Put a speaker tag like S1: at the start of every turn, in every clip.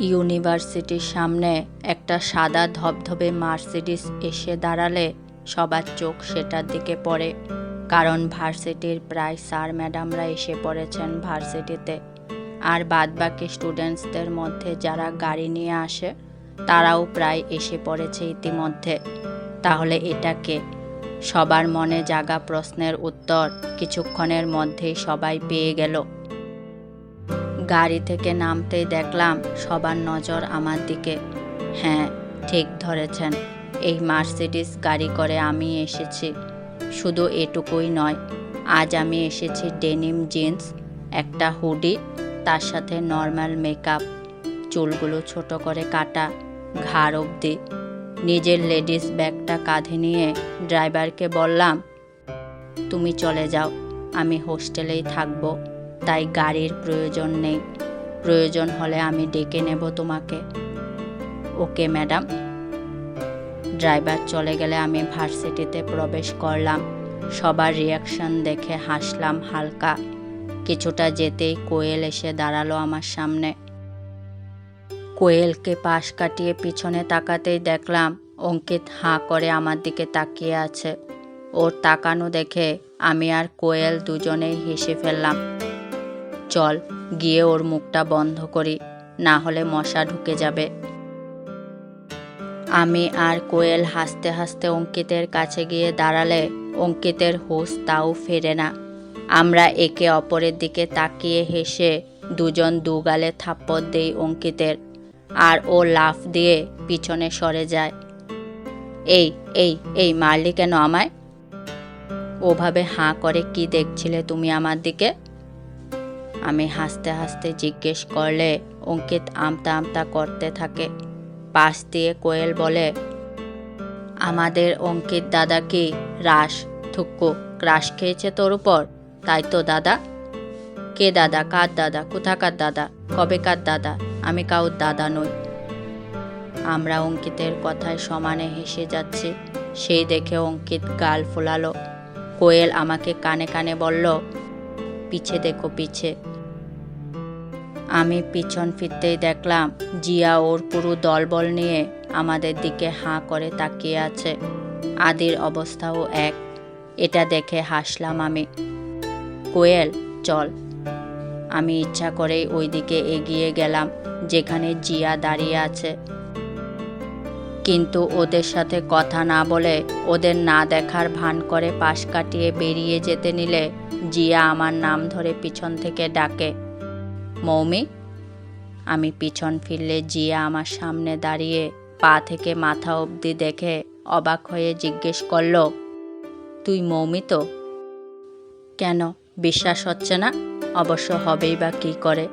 S1: ইউনিভার্সিটির সামনে একটা সাদা ধবধবে মার্সিডিস এসে দাঁড়ালে সবার চোখ সেটার দিকে পড়ে, কারণ ভার্সিটির প্রায় স্যার ম্যাডামরা এসে পড়েছেন ভার্সিটিতে। আর বাদবাকি স্টুডেন্টসদের মধ্যে যারা গাড়ি নিয়ে আসে, তারাও প্রায় এসে পড়েছে ইতিমধ্যে। তাহলে এটাকে সবার মনে জাগা প্রশ্নের উত্তর কিছুক্ষণের মধ্যেই সবাই পেয়ে গেল। গাড়ি থেকে নামতেই দেখলাম সবার নজর আমার দিকে। হ্যাঁ ঠিক ধরেছেন, এই মার্সিডিস গাড়ি করে আমি এসেছি। শুধু এটুকুই নয়, আজ আমি এসেছি ডেনিম জিন্স, একটা হুডি, তার সাথে নর্মাল মেকআপ, চুলগুলো ছোট করে কাটা, ঘাড় অবধি। নিজের লেডিস ব্যাগটা কাঁধে নিয়ে ড্রাইভারকে বললাম, তুমি চলে যাও, আমি হোস্টেলেই থাকব। তাই গাড়ির প্রয়োজন নেই। প্রয়োজন হলে আমি ডেকে নেব তোমাকে। ওকে, ম্যাডাম। ড্রাইভার চলে গেলে আমি ভার্সিটিতে প্রবেশ করলাম। সবার রিয়াকশন দেখে হাসলাম হালকা। কিছুটা যেতেই কোয়েল এসে দাঁড়াল আমার সামনে। কোয়েলকে পাশ কাটিয়ে পিছনে তাকাতেই দেখলাম অঙ্কিত হাঁ করে আমার দিকে তাকিয়ে আছে। ওর তাকানো দেখে আমি আর কোয়েল দুজনেই হেসে ফেললাম। চল, গিয়ে ওর মুখটা বন্ধ করি, না হলে মশা ঢুকে যাবে। আমি আর কোয়েল হাসতে হাসতে অঙ্কিতের কাছে গিয়ে দাঁড়ালে অঙ্কিতের হুঁশ তাও ফেরে না। আমরা একে অপরের দিকে তাকিয়ে হেসে দুজন দুগালে থাপ্পড় দেই অঙ্কিতের, আর ও লাফ দিয়ে পিছনে সরে যায়। এই এই এই, মারলি কেন আমায়? ওভাবে হাঁ করে কি দেখছিলে তুমি আমার দিকে? আমি হাসতে হাসতে জিজ্ঞেস করলে, অঙ্কিত আমতা আমতা করতে থাকে। পাশ দিয়ে কোয়েল বলে, আমাদের অঙ্কিত দাদা কি রাস থুক্কু ক্রাশ খেয়েছে তোর উপর? তাই তো দাদা। কে দাদা? কার দাদা? কোথাকার দাদা? কবেকার দাদা? আমি কাউর দাদা নই। আমরা অঙ্কিতের কথায় সমানে হেসে যাচ্ছি। সেই দেখে অঙ্কিত গাল ফোলালো। কোয়েল আমাকে কানে কানে বলল, পিছে দেখো, পিছে। আমি পিছন ফিরতেই দেখলাম জিয়া ওর পুরো দলবল নিয়ে আমাদের দিকে হাঁ করে তাকিয়ে আছে। আদির অবস্থাও এক। এটা দেখে হাসলাম আমি। কোয়েল, চল। আমি ইচ্ছা করেই ওই দিকে এগিয়ে গেলাম, যেখানে জিয়া দাঁড়িয়ে আছে। কিন্তু ওদের সাথে কথা না বলে, ওদের না দেখার ভান করে পাশ কাটিয়ে বেরিয়ে যেতে নিলে জিয়া আমার নাম ধরে পিছন থেকে ডাকে। মৌমি, আমি পিছন ফিরলে জিয়া আমার সামনে দাঁড়িয়ে পা থেকে মাথা অবধি দেখে অবাক হয়ে জিজ্ঞেস করল, তুই মৌমি তো? কেন, বিশ্বাস হচ্ছে না? অবশ্য হবেই বা কী করে?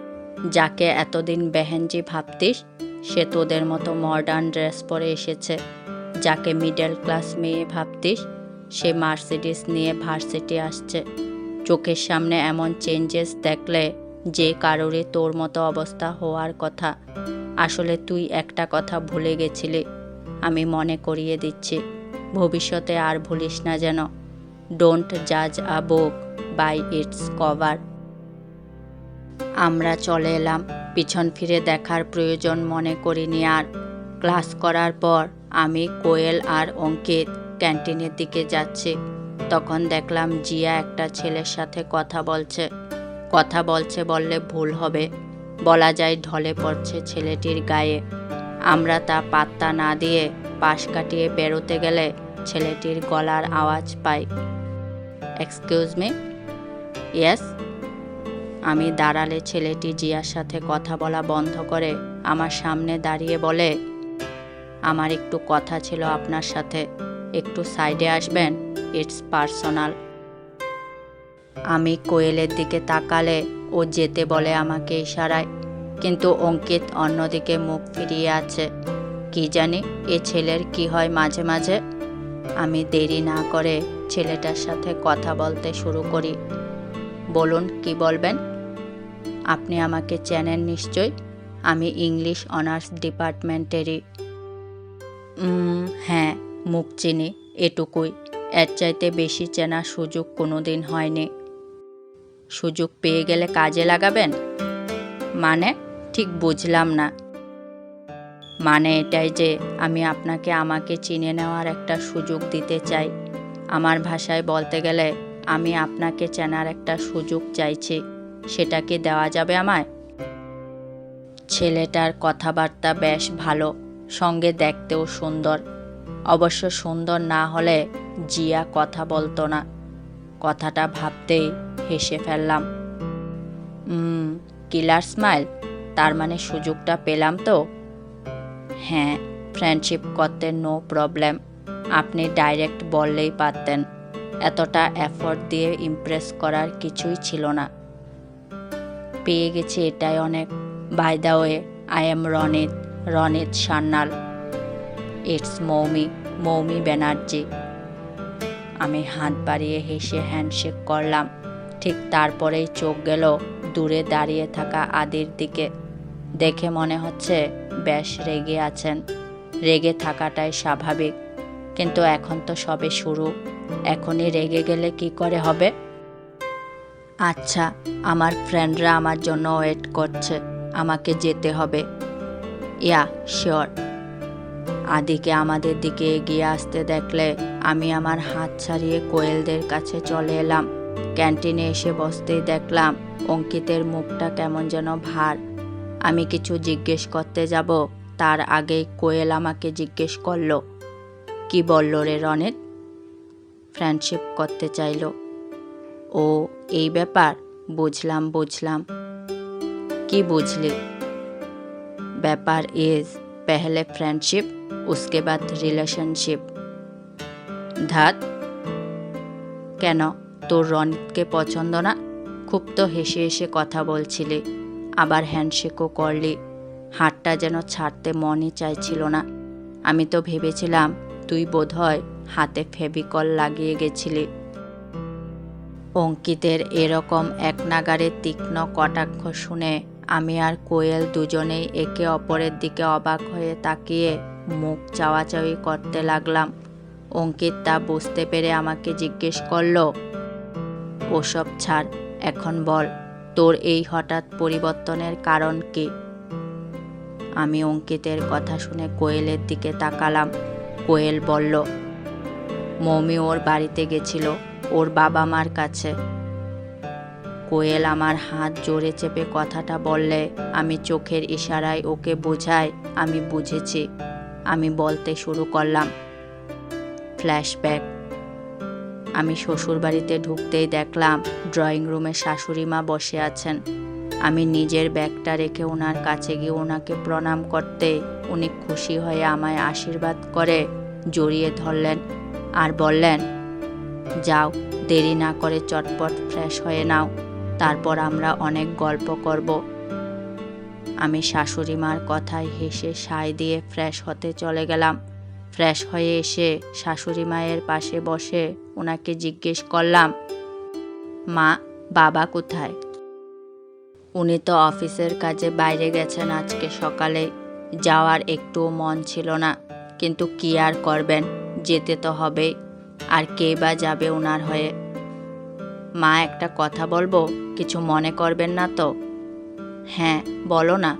S1: যাকে এতদিন বেহেনজি ভাবতিস, সে তোদের মতো মডার্ন ড্রেস পরে এসেছে। যাকে মিডল ক্লাস মেয়ে ভাবতিস, সে মার্সিডিস নিয়ে ভার্সিটি আসছে। চোখের সামনে এমন চেঞ্জেস দেখলে যে কারোরে তোর মতো অবস্থা হওয়ার কথা। আসলে তুই একটা কথা ভুলে গেছিলি, আমি মনে করিয়ে দিচ্ছি। ভবিষ্যতে আর ভুলিস না যেন। ডোন্ট জাজ a book by its cover আমরা চলে এলাম। পিছন ফিরে দেখার প্রয়োজন মনে করিনি আর। ক্লাস করার পর আমি কোয়েল আর অঙ্কিত ক্যান্টিনের দিকে যাচ্ছি। তখন দেখলাম জিয়া একটা ছেলের সাথে কথা বলছে। কথা বলছে বললে ভুল হবে। বলা যায় ঢলে পড়ছে ছেলেটির গায়ে। আমরা তা পাত্তা না দিয়ে পাশ কাটিয়ে বেরোতে গেলে ছেলেটির গলার আওয়াজ পাই। এক্সকিউজ মি ইয়েস আমি দাঁড়ালে ছেলেটি জিয়ার সাথে কথা বলা বন্ধ করে আমার সামনে দাঁড়িয়ে বলে, আমার একটু কথা ছিল আপনার সাথে। একটু সাইডে আসবেন? ইটস পার্সোনাল আমি কোয়েলের দিকে তাকালে ও যেতে বলে আমাকে ইশারায়। কিন্তু অঙ্কিত অন্যদিকে মুখ ফিরিয়ে আছে। কি জানি এ ছেলের কি হয় মাঝে মাঝে। আমি দেরি না করে ছেলেটার সাথে কথা বলতে শুরু করি। বলুন, কি বলবেন? আপনি আমাকে চেনেন নিশ্চয় আমি ইংলিশ অনার্স ডিপার্টমেন্টেরই। হ্যাঁ মুখ চিনি, এটুকুই। এর চাইতে বেশি চেনার সুযোগ কোনো দিন হয়নি। সুযোগ পেয়ে গেলে কাজে লাগাবেন? মানে ঠিক বুঝলাম না। মানে এটাই যে আমি আপনাকে আমাকে চিনে নেওয়ার একটা সুযোগ দিতে চাই। আমার ভাষায় বলতে গেলে আমি আপনাকে চেনার একটা সুযোগ চাইছি। সেটা কি দেওয়া যাবে আমায়? ছেলেটার কথাবার্তা বেশ ভালো, সঙ্গে দেখতেও সুন্দর। অবশ্য সুন্দর না হলে জিয়া কথা বলতো না। কথাটা ভাবতেই হেসে ফেললাম। হুম কিলার স্মাইল, তার মানে সুযোগটা পেলাম তো? হ্যাঁ ফ্রেন্ডশিপ করতে নো প্রবলেম, আপনি ডাইরেক্ট বললেই পারতেন, এতটা এফোর্ট দিয়ে ইমপ্রেস করার কিছুই ছিল না। পেয়ে গেছি এটাই অনেক, by the way, I am Ronit Ronit Sanyal, it's Moumi Moumi Banerjee. আমি হাত বাড়িয়ে হেসে হ্যান্ডশেক করলাম। ঠিক তারপরেই চোখ গেল দূরে দাঁড়িয়ে থাকা আদির দিকে। দেখে মনে হচ্ছে বেশ রেগে আছেন। রেগে থাকাটাই স্বাভাবিক। কিন্তু এখন তো সবে শুরু। এখনই রেগে গেলে কি করে হবে? আচ্ছা আমার ফ্রেন্ডরা আমার জন্য ওয়েট করছে। আমাকে যেতে হবে। Yeah, sure. আদিকে আমাদের দিকে এগিয়ে আসতে দেখলে আমি আমার হাত ছাড়িয়ে কোয়েলদের কাছে চলে এলাম। ক্যান্টিনে এসে বসতেই দেখলাম অঙ্কিতের মুখটা কেমন যেন ভার। আমি কিছু জিজ্ঞেস করতে যাব, তার আগেই কোয়েল আমাকে জিজ্ঞেস করল, কি বলল রে রনিত ফ্রেন্ডশিপ করতে চাইলো। ও, এই ব্যাপার? বুঝলাম বুঝলাম। কি বুঝলি? ব্যাপার ইজ পেহলে ফ্রেন্ডশিপ উসকে বাদ রিলেশনশিপ ধাত? কেন? তোর রনিতকে পছন্দ না? খুব তো হেসে হেসে কথা বলছিলি। আবার হ্যান্ডশেকও করলি। হাতটা যেন ছাড়তে মনই চাইছিল না। আমি তো ভেবেছিলাম তুই বোধহয় হাতে ফেভিকল লাগিয়ে গেছিলি। অঙ্কিতের এরকম এক নাগারে তীক্ষ্ণ কটাক্ষ শুনে আমি আর কোয়েল দুজনেই একে অপরের দিকে অবাক হয়ে তাকিয়ে মুখ চাওয়াচাওয়ি করতে লাগলাম। অঙ্কিত তা বুঝতে পেরে আমাকে জিজ্ঞেস করল ওসব ছাড়, এখন বল, তোর এই হঠাৎ পরিবর্তনের কারণ কি? আমি অঙ্কিতের কথা শুনে কোয়েলের দিকে তাকালাম। কোয়েল বলল, মৌমি ওর বাড়িতে গেছিল, ওর বাবা মার কাছে। কোয়েল আমার হাত জোরে চেপে কথাটা বললে, আমি চোখের ইশারায় ওকে বোঝাই, আমি বুঝেছি, আমি বলতে শুরু করলাম। ফ্ল্যাশব্যাক। আমি শ্বশুরবাড়িতে ঢুকতেই দেখলাম ড্রয়িং রুমে শাশুড়ি মা বসে আছেন। আমি নিজের ব্যাগটা রেখে ওনার কাছে গিয়ে ওনাকে প্রণাম করতে উনি খুশি হয়ে আমায় আশীর্বাদ করে জড়িয়ে ধরলেন আর বললেন, যাও, দেরি না করে চটপট ফ্রেশ হয়ে নাও, তারপর আমরা অনেক গল্প করব। আমি শাশুড়ি মার কথায় হেসে সায় দিয়ে ফ্রেশ হতে চলে গেলাম। ফ্রেশ হয়ে এসে শাশুড়ি মায়ের পাশে বসে ওনাকে জিজ্ঞেস করলাম, মা, বাবা কোথায়? উনি তো অফিসের কাজে বাইরে গেছেন আজকে সকালে, যাওয়ার একটুও মন ছিল না, কিন্তু কি আর করবেন, যেতে তো হবেই আর কে বা যাবে ওনার হয়ে? মা, একটা কথা বলব, কিছু মনে করবেন না তো? হ্যাঁ বলো না।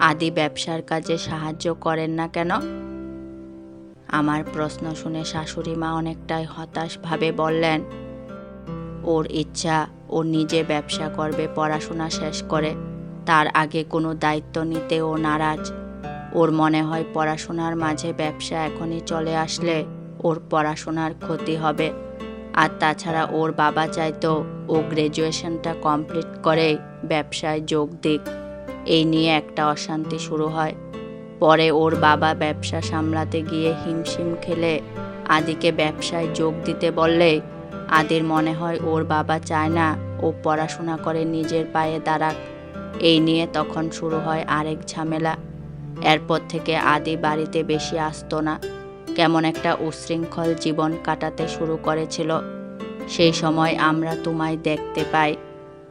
S1: আদি ব্যবসার কাজে সাহায্য করেন না কেন? আমার প্রশ্ন শুনে শাশুড়ি মা অনেকটাই হতাশভাবে বললেন, ওর ইচ্ছা, ও নিজে ব্যবসা করবে, পড়াশোনা শেষ করে। তার আগে কোনো দায়িত্ব নিতে ও নারাজ। ওর মনে হয় পড়াশোনার মাঝে ব্যবসা এখনই চলে আসলে ওর পড়াশোনার ক্ষতি হবে। আর তাছাড়া ওর বাবা চাইতো ও গ্র্যাজুয়েশনটা কমপ্লিট করে ব্যবসায় যোগ দিক। এই নিয়ে একটা অশান্তি শুরু হয়। পরে ওর বাবা ব্যবসা সামলাতে গিয়ে হিমশিম খেলে আদিকে ব্যবসায় যোগ দিতে বললে, আদির মনে হয় ওর বাবা চায় না ও পড়াশোনা করে নিজের পায়ে দাঁড়াক। এই নিয়ে তখন শুরু হয় আরেক ঝামেলা। এরপর থেকে আদি বাড়িতে বেশি আসতো না। কেমন একটা উশৃঙ্খল জীবন কাটাতে শুরু করেছিল। সেই সময় আমরা তোমায় দেখতে পাই।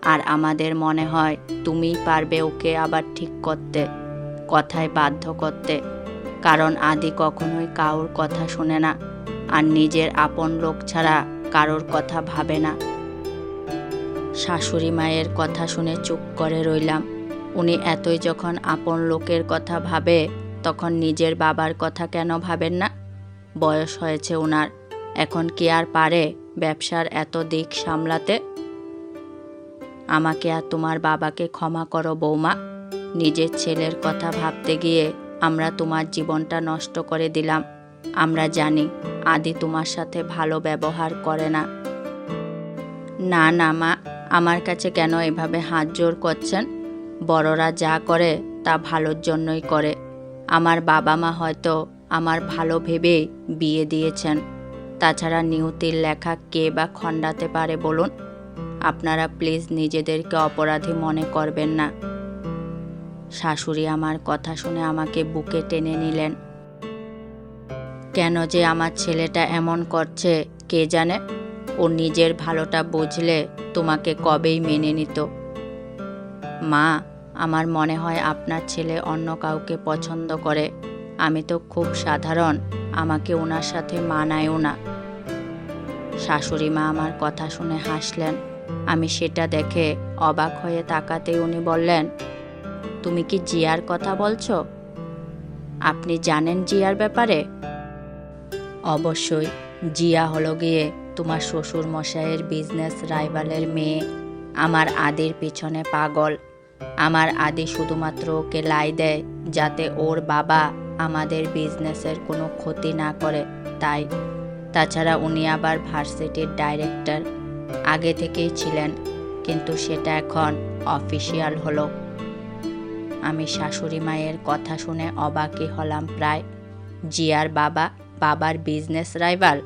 S1: আর আমাদের মনে হয় তুমিই পারবে ওকে আবার ঠিক করতে। কথায় বাধ্য করতে, কারণ আদি কখনোই কারোর কথা শোনে না, আর নিজের আপন লোক ছাড়া কারোর কথা ভাবে না। শাশুড়ি মায়ের কথা শুনে চুপ করে রইলাম। উনি এতই যখন আপন লোকের কথা ভাবে, তখন নিজের বাবার কথা কেন ভাবেন না? বয়স হয়েছে ওনার এখন কি আর পারে ব্যবসার এত দিক সামলাতে? আমাকে আর তোমার বাবাকে ক্ষমা করো বৌমা। নিজের ছেলের কথা ভাবতে গিয়ে আমরা তোমার জীবনটা নষ্ট করে দিলাম। আমরা জানি আদি তোমার সাথে ভালো ব্যবহার করে না। না না, মা, আমার কাছে কেন এভাবে হাত জোর করছেন? বড়রা যা করে, তা ভালোর জন্যই করে। আমার বাবা মা হয়তো আমার ভালো ভেবেই বিয়ে দিয়েছেন। তাছাড়া নিয়তির লেখা কে বা খণ্ডাতে পারে বলুন? আপনারা প্লিজ নিজেদেরকে অপরাধী মনে করবেন না। শাশুড়ি আমার কথা শুনে আমাকে বুকে টেনে নিলেন। কেন যে আমার ছেলেটা এমন করছে, কে জানে? ও নিজের ভালোটা বুঝলে তোমাকে কবেই মেনে নিত। মা, আমার মনে হয় আপনার ছেলে অন্য কাউকে পছন্দ করে। আমি তো খুব সাধারণ, আমাকে ওনার সাথে মানায়ও না। শাশুড়ি মা আমার কথা শুনে হাসলেন। আমি সেটা দেখে অবাক হয়ে তাকাতে উনি বললেন তুমি কি জিয়ার কথা বলছো? আপনি জানেন জিয়ার ব্যাপারে? অবশ্যই। জিয়া হলো গিয়ে তোমার শ্বশুর মশাইয়ের বিজনেস রাইভালের মেয়ে। আমার আদির পিছনে পাগল। আমার আদি শুধুমাত্র ওকে লাই দেয় যাতে ওর বাবা আমাদের বিজনেসের কোনো ক্ষতি না করে। তাই। তাছাড়া উনি আবার ভার্সিটির ডাইরেক্টর আগে থেকেই ছিলেন। কিন্তু সেটা এখন অফিসিয়াল হলো। আমি শাশুড়ি মায়ের কথা শুনে অবাকই হলাম প্রায়। জিয়ার বাবা, বাবার বিজনেস রাইভাল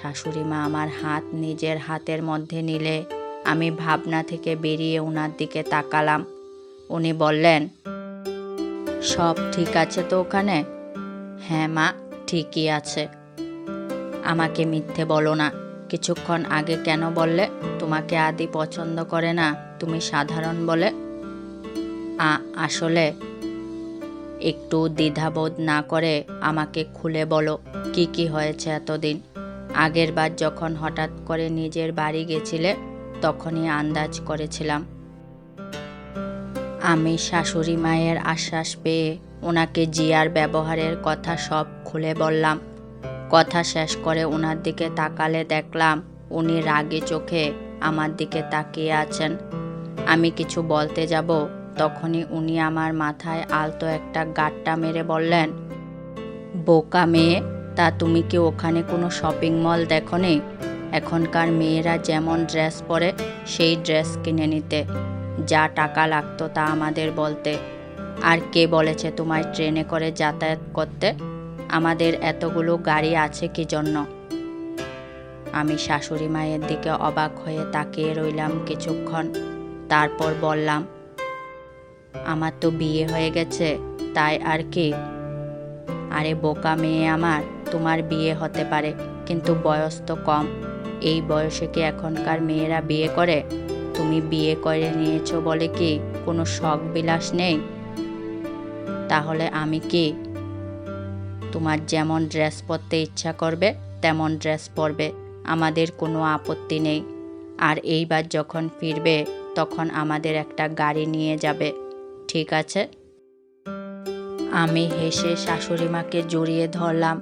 S1: শাশুড়ি মা আমার হাত নিজের হাতের মধ্যে নিলে আমি ভাবনা থেকে বেরিয়ে ওনার দিকে তাকালাম। উনি বললেন, সব ঠিক আছে তো ওখানে? হ্যাঁ মা, ঠিকই আছে। আমাকে মিথ্যে বলো না। কিছুক্ষণ আগে কেন বললে? তোমাকে আদি পছন্দ করে না, তুমি সাধারণ বলে? আসলে একটু দ্বিধাবোধ না করে আমাকে খুলে বলো, কি কি হয়েছে এতদিন? আগের বার যখন হঠাৎ করে নিজের বাড়ি গেছিলে, তখনই আন্দাজ করেছিলাম। আমি শাশুড়ি মায়ের আশ্বাস পেয়ে ওনাকে জিয়ার ব্যবহারের কথা সব খুলে বললাম। কথা শেষ করে ওনার দিকে তাকালে দেখলাম উনি রাগে চোখে আমার দিকে তাকিয়ে আছেন। আমি কিছু বলতে যাব তখনই উনি আমার মাথায় আলতো একটা গাট্টা মেরে বললেন, বোকা মেয়ে, তা তুমি কি ওখানে কোনো শপিং মল দেখো নি এখনকার মেয়েরা যেমন ড্রেস পরে, সেই ড্রেস কিনে নিতে। যা টাকা লাগতো তা আমাদের বলতে। আর কে বলেছে তোমায় ট্রেনে করে যাতায়াত করতে? আমাদের এতগুলো গাড়ি আছে কি জন্য? আমি শাশুড়ি মায়ের দিকে অবাক হয়ে তাকিয়ে রইলাম কিছুক্ষণ। তারপর বললাম আমার তো বিয়ে হয়ে গেছে, তাই আর কি? আরে বোকা মেয়ে আমার, তোমার বিয়ে হতে পারে, কিন্তু বয়স তো কম। এই বয়সে কি এখনকার মেয়েরা বিয়ে করে? তুমি বিয়ে করে নিয়েছো বলে কি কোনো শখ বিলাস নেই? তাহলে আমি কি? তোমার যেমন ড্রেস পরতে ইচ্ছা করবে, তেমন ড্রেস পরবে, আমাদের কোনো আপত্তি নেই। আর এইবার যখন ফিরবে, তখন আমাদের একটা গাড়ি নিয়ে যাবে। ঠিক আছে? আমি হেসে শাশুড়ি মাকে জড়িয়ে ধরলাম।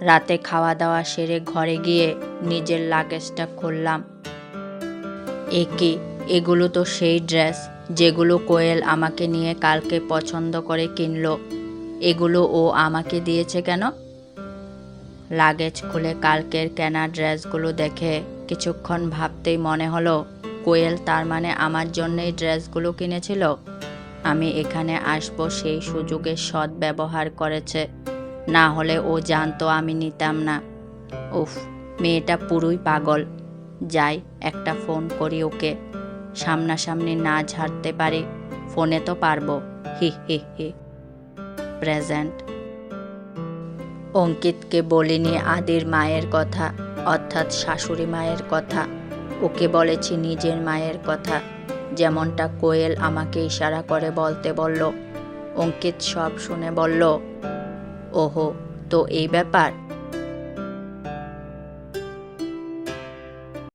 S1: রাতে খাওয়া দাওয়া সেরে ঘরে গিয়ে নিজের লাগেজটা খুললাম। এ কি? এগুলো তো সেই ড্রেস যেগুলো কোয়েল আমাকে নিয়ে কালকে পছন্দ করে কিনলো। এগুলো ও আমাকে দিয়েছে কেন? লাগেজ খুলে কালকের কেনা ড্রেসগুলো দেখে কিছুক্ষণ ভাবতেই মনে হলো, কোয়েল তার মানে আমার জন্যই ড্রেসগুলো কিনেছিল? আমি এখানে আসব সেই সুযোগের সৎ ব্যবহার করেছে। না হলে ও জানতো আমি নিতাম না। উফ, মেয়েটা পুরোই পাগল। যাই, একটা ফোন করি ওকে। সামনাসামনি না ঝাড়তে পারি, ফোনে তো পারব। হি হি হি। প্রেজেন্ট। অঙ্কিতকে বলিনি আদির মায়ের কথা, অর্থাৎ শাশুড়ি মায়ের কথা। ওকে বলেছি নিজের মায়ের কথা। যেমনটা কোয়েল আমাকে ইশারা করে বলতে বলল। অঙ্কিত সব শুনে বলল, ওহো, তো এই ব্যাপার?